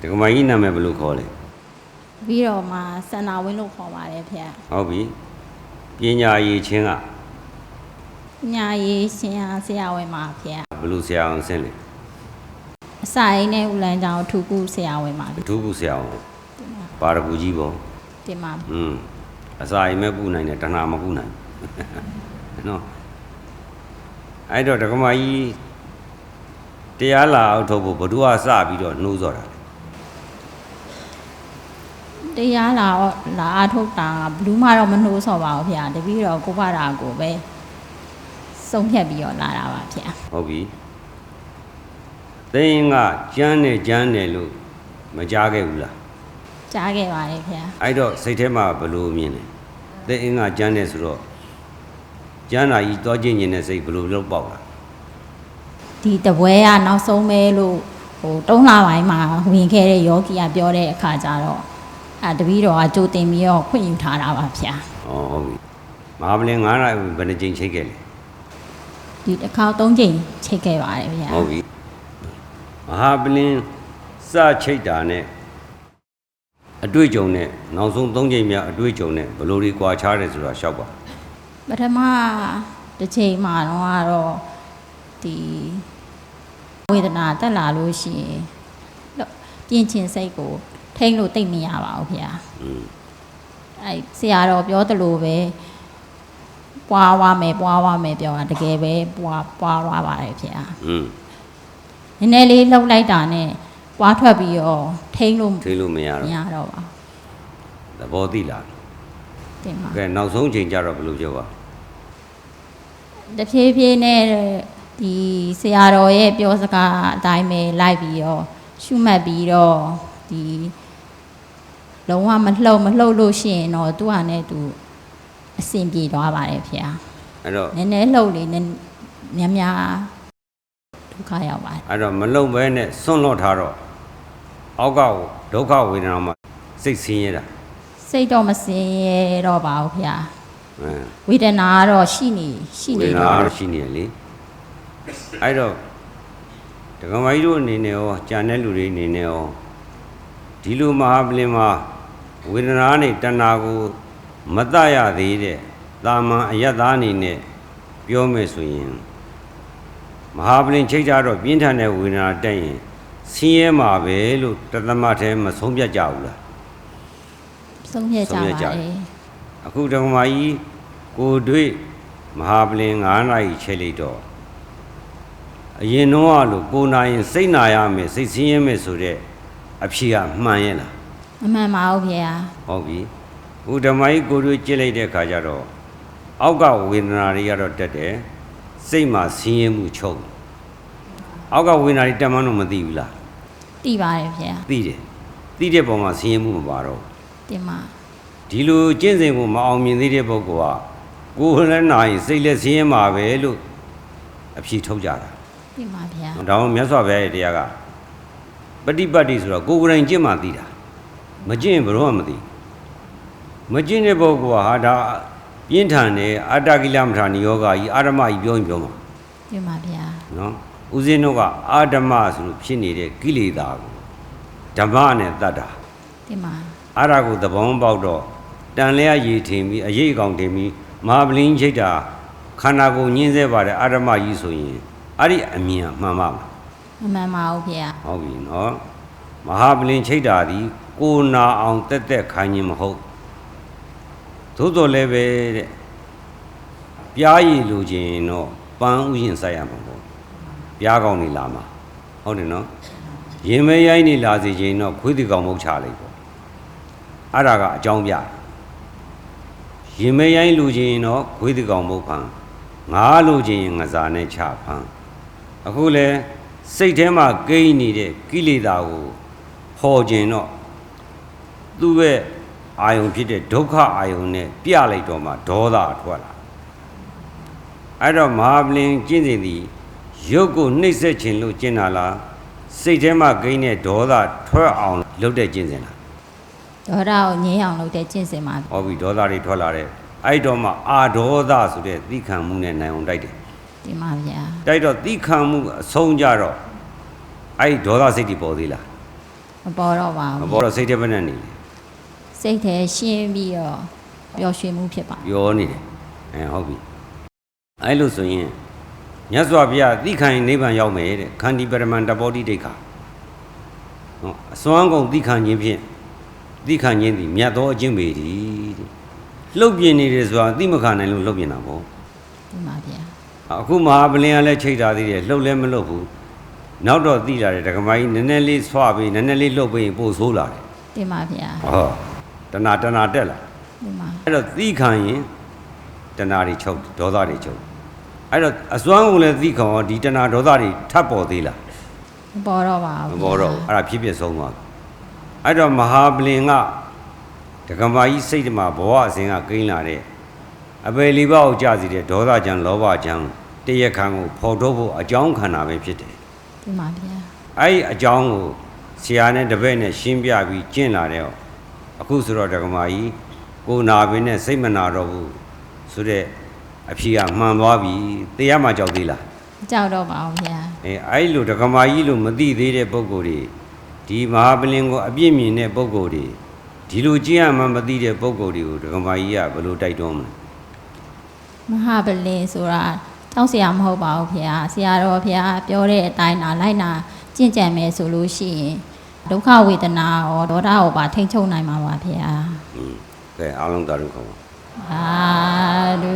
ဒကမကြီးနာမည်ဘယ်လိုခေါ်လဲပြီးတော့မှစန္နာဝင်းလို့ခေါ်ပါတယ်ဖေဟုတ်ပြီပညာရည်ချင်းကညာရေးရှင်ရဆရာဝန်ပါဖေဘယ်လိုဆရာအောင်ဆင်းလဲအစာအိမ်နဲ့ဦးလန်းကြောင်ထူကူဆရာဝန်ပါဘသူကူဆရာအောင်ပါရဂူကြီးပေါ့တင်ပါอืมအစာအိမ်မဲ့ကုနိုင်တယ်တဏှာမကုနိုင်ဘူးနော်အဲ့တော့ဒကမကြီးတရားလာအောင်ထုတ်ဖို့ဘသူကစပြီးတော့နှိုးစော်တာလဲ တရားလာတော့လာအထုတ်တာဘလူးမတော့မနှိုးဆော်ပါဘူးဖေတပည့်တော့ကိုဖတာကိုပဲစုံဖြတ်ပြီးတော့လာတာပါဖေဟုတ်ပြီသိင်းကကြမ်းနေကြမ်းနေလို့မကြားခဲ့ဘူးလားကြားခဲ့ပါတယ်ဖေအဲ့တော့စိတ်ထဲမှာဘယ်လိုမြင်လဲသိင်းကကြမ်းနေဆိုတော့ကြမ်းတာကြီးသွားကျင်နေတဲ့စိတ်ဘယ်လိုလုပ်ပေါက်လာဒီတပွဲကနောက်ဆုံးပဲလို့ဟိုတုံးလာပိုင်းမှာဝင်ခဲ့တဲ့ယောဂီကပြောတဲ့အခါကျတော့ အဲတပည့်တော်ကကြိုတင်ပြီးတော့ခွင့်ယူထားတာပါဖေဩဟုတ်ပြီမဟာပလင်9နာရီဘယ်နှကြိမ်ချိတ်ခဲ့လဲဒီတစ်ခါသုံးချိန်ချိတ်ခဲ့ပါတယ်ဖေဟုတ်ပြီမဟာပလင်စချိတ်တာနဲ့အတွေ့အကြုံနဲ့နောက်ဆုံး3ချိန်မြောက်အတွေ့အကြုံနဲ့ဘယ်လိုတွေကြွာချားတယ်ဆိုတာရှောက်ပါပထမတစ်ချိန်မှာတော့ကတော့ဒီဝေဒနာတက်လာလို့ရှိရင်လို့ပြင်းချင်စိတ်ကို ထိန်းလို့တိတ်မရပါဘူးခင်ဗျာအဲဆရာတော်ပြောသလိုပဲပွားဝါမယ်ပွားဝါမယ်ပြောတာတကယ်ပဲပွားပွားဝါပါတယ်ခင်ဗျာနည်းနည်းလေးလှုပ်လိုက်တာနဲ့ပွားထွက်ပြီးတော့ထိန်းလို့ထိန်းလို့မရတော့မရတော့ပါသဘောသိလားတင်ပါကဲနောက်ဆုံးချိန်ကြတော့ဘယ်လိုပြောပါတဖြည်းဖြည်းနဲ့ဒီဆရာတော်ရဲ့ပြောစကားအတိုင်းပဲလိုက်ပြီးတော့ရှုမှတ်ပြီးတော့ဒီ လုံးဝမလှုပ်မလှုပ်လို့ရှိရင်တော့သူ့ဟာနဲ့သူအဆင်ပြေသွားပါတယ်ဖေဟာအဲ့တော့နည်းနည်းလှုပ်လေနည်းများများဒုက္ခရောက်ပါတယ်အဲ့တော့မလုံဘဲနဲ့စွန့်လွတ်ထားတော့အောက်ကဒုက္ခဝေဒနာမှာစိတ်ဆင်းရဲတာစိတ်တော့မစင်ရတော့ပါဘူးဖေဟာအဲဝေဒနာကတော့ရှိနေရှိဝေနေဒနာတော့ကတော့ရှိနေတယ်လေအဲ့တော့ဒကမကြီးတို့အနေနဲ့ရောကြာတဲ့လူတွေအနေနဲ့ရောဒီလိုမဟာပလင်မှာ ဝေဒနာနဲ့တဏှာကိုမတရသေးတဲ့တာမန်အယတ်သားအနေနဲ့ပြောမယ်ဆိုရင်မဟာပလင်ချိတ်ကြတော့ပြင်းထန်တဲ့ဝေဒနာတက်ရင်ဆင်းရဲမှာပဲလို့တသမတ်ထဲမဆုံးဖြတ်ကြဘူးလားဆုံးဖြတ်ကြဆုံးပါဖြတ်ကြတယ်တယ်အခုဓမ္မကြီးကိုတွေ့မဟာပလင်9နာရီချဲလိုက်တော့အရင်တော့ကလို့ကိုနာရင်စိတ်နာရမယ်စိတ်ဆင်းရဲမယ်ဆိုတဲ့အဖြေကမှန်ရဲ့လား မမှန်ပါဘူးဖေဟာဟုတ်ပြီအခုဓမ္မကြီးကိုတွေ့ကြည့်လိုက်တဲ့အခါကျတော့အောက်ကဝေဒနာတွေကတော့တက်တယ်စိတ်မှာဆင်းရဲမှုချုပ်အောက်ကဝေဒနာတွေတက်မှန်းတော့မသိဘူးလားသိပါတယ်ဖေဟာသိတယ်သိတဲ့ပုံမှာဆင်းရဲမှုမပါတော့ဘူးတင်ပါဒီလိုကျင့်စဉ်ကိုမအောင်မြင်သေးတဲ့ပုဂ္ဂိုလ်ကကိုယ်လည်းနာရင်စိတ်လည်းဆင်းရဲမှာပဲလို့အဖြေထုတ်ကြတာတင်ပါဗျာဒါမှမြတ်စွာဘုရားရဲ့တရားကပฏิပတ်တိဆိုတော့ကိုယ်ကိုယ်တိုင်ကျင့်မှသိတာ မကျင့်ရင်ဘယ်တော့မှမသိမကျင့်တဲ့ပုဂ္ဂိုလ်ကဟာဒါပြင်းထန်တယ်အတ္တကိလမထာနိယောဂကြီးအာရမကြီးပြောရင်ပြောမှာတင်ပါဗျာနော်ဦးဇင်းတို့ကအာဓမ္မဆိုလို့ဖြစ်နေတဲ့ကိလေသာကိုဓမ္မနဲ့တတ်တာတင်ပါအဲ့ဒါကိုသဘောပေါက်တော့တန်လျာရည်ထင်ပြီးအရေးအကောင်တင်ပြီးမဟာပလင်းချိတ်တာခန္ဓာကိုယ်ညင်းစေပါတယ်အာရမကြီးဆိုရင်အဲ့ဒီအမြင်ကမှန်ပါမလားမမှန်ပါဘူးဖေဟာဟုတ်ပြီနော်မဟာပလင်ချိတ်တာဒီ ကိုနာအောင်တက်တက်ခိုင်းခြင်းမဟုတ်သို့တော်လည်းပဲတဲ့ပြားရည်လိုချင်တော့ပန်းဥယျင်ဆိုင်ရမှာပေါ့ပြားကောင်းနေလာမှာဟုတ်တယ်နော်ရင်မဲရိုင်းနေလာစီခြင်းတော့ခွေးတီကောင်မုတ်ချလိုက်ပေါ့အဲ့ဒါကအကြောင်းပြရင်မဲရိုင်းလိုချင်တော့ခွေးတီကောင်မုတ်ဖန်ငါလိုချင်ရင်ငစားနဲ့ချဖန်အခုလဲစိတ်ထဲမှာကိန်းနေတဲ့ကိလေသာကိုဖော်ခြင်းတော့ သူ့ရဲ့အာယုံဖြစ်တဲ့ဒုက္ခအာယုံနဲ့ပြလိုက်တော့မှဒေါသထွက်လာအဲ့တော့မဟာပလင်ကျင့်စဉ်သည်ရုပ်ကိုနှိပ်စက်ခြင်းလို့ကျင့်တာလားစိတ်ထဲမှာကိန်းတဲ့ဒေါသထွက်အောင်လုပ်တဲ့ကျင့်စဉ်လားဒေါသကိုငြင်းအောင်လုပ်တဲ့ကျင့်စဉ်ပါဟောပြီဒေါသတွေထွက်လာတဲ့အဲ့တော့မှအာဒေါသဆိုတဲ့သီခံမှုနဲ့နိုင်အောင်တိုက်တယ်တင်ပါဗျာတိုက်တော့သီခံမှုအဆုံးကြတော့အဲ့ဒီဒေါသစိတ်တွေပေါ်သေးလားမမပေါ်တော့ပါမဘူးပေါ်တော့စိတ်ထဲဘက်နဲ့နေလေ စိတ်ထဲရှင်းပြီးတော့ပျော်ရွှင်မှုဖြစ်ပါပြောနေတယ်အဲဟုတ်ပြီအဲ့လိုဆိုရင်မြတ်စွာဘုရားသိခံရင်နိဗ္ဗာန်ရောက်မယ်တဲ့ခန္တီပရမန္တဘောတိဒိဋ္ဌာနော်အစွမ်းကုန်သိခံခြင်းဖြင့်သိခံခြင်းသည်မြတ်သောအကျင့်ပေတည်းတဲ့လှုပ်ပြင်းနေတယ်ဆိုတာသိမခံနိုင်လို့လှုပ်ပြင်းတာပေါ့ဒီမှာဗျာအခုမဟာပလင်ကလည်းချိတ်ထားသေးတယ်လှုပ်လည်းမလှုပ်ဘူးနောက်တော့သိလာတယ်ဒကမကြီးနည်းနည်းလေးဆွပြီးနည်းနည်းလေးလှုပ်ပြီးရင်ပို့ဆိုးလာတယ်ဒီမှာဗျာဟောတ ဏတဏတက်လာဒီမှာအဲ့တော့သီးခံရင်တဏတွေချုပ်ဒေါသတွေချုပ်အဲ့တော့အစွမ်းကုန်လည်းသီးခံရောဒီတဏဒေါသတွေထပ်ပေါ်သေးလားမပေါ်တော့ပါမဘူးပေါ်တော့ဘူးအဲ့ဒါဖြစ်ဖြစ်ဆုံးသွားပြီအဲ့တော့မဟာပလင်ကဒကမာကြီးစိတ်ဓမ္မဘဝအစဉ်ကကိန်းလာတဲ့အပေလီဘကိုကြစီတဲ့ဒေါသကြံလောဘကြံတရခံကိုဖော်ထုတ်ဖို့အကြောင်းခန္ဓာပဲဖြစ်တယ်ဒီမှာဗျာအဲ့ဒီအကြောင်းကိုဆရာနဲ့တပည့်နဲ့ရှင်းပြပြီးကျင့်လာတဲ့ အခုဆိုတော့ဒကမာကြီးကိုနာပင်နဲ့စိတ်မနာတော့ဘူးဆိုတဲ့အဖြေကမှန်သွားပြီတရားမှကြောက်သေးလားမကြောက်တော့ပါဘူးဗျာအဲအဲ့ဒီလိုဒကမာကြီးလို့မသိသေးတဲ့ပုံကိုယ်တွေဒီမဟာပလင်ကိုအပြည့်မြင်တဲ့ပုံကိုယ်တွေဒီလိုကျင့်ရမှမသိတဲ့ပုံကိုယ်တွေကိုဒကမာကြီးကဘယ်လိုတိုက်တွန်းမလဲမဟာပလင်ဆိုတာတောင်းဆရာမဟုတ်ပါဘူးဗျာဆရာတော်ဗျာပြောတဲ့အတိုင်းနာလိုက်နာကြင့်ကြံမယ်ဆိုလို့ရှိရင် ဒုက္ခဝေဒနာရောဒေါသကိုပါထိန်းချုပ်နိုင်မှာပါဗျာอืมကဲအားလုံးသာဓုခေါ်ပါအာဒု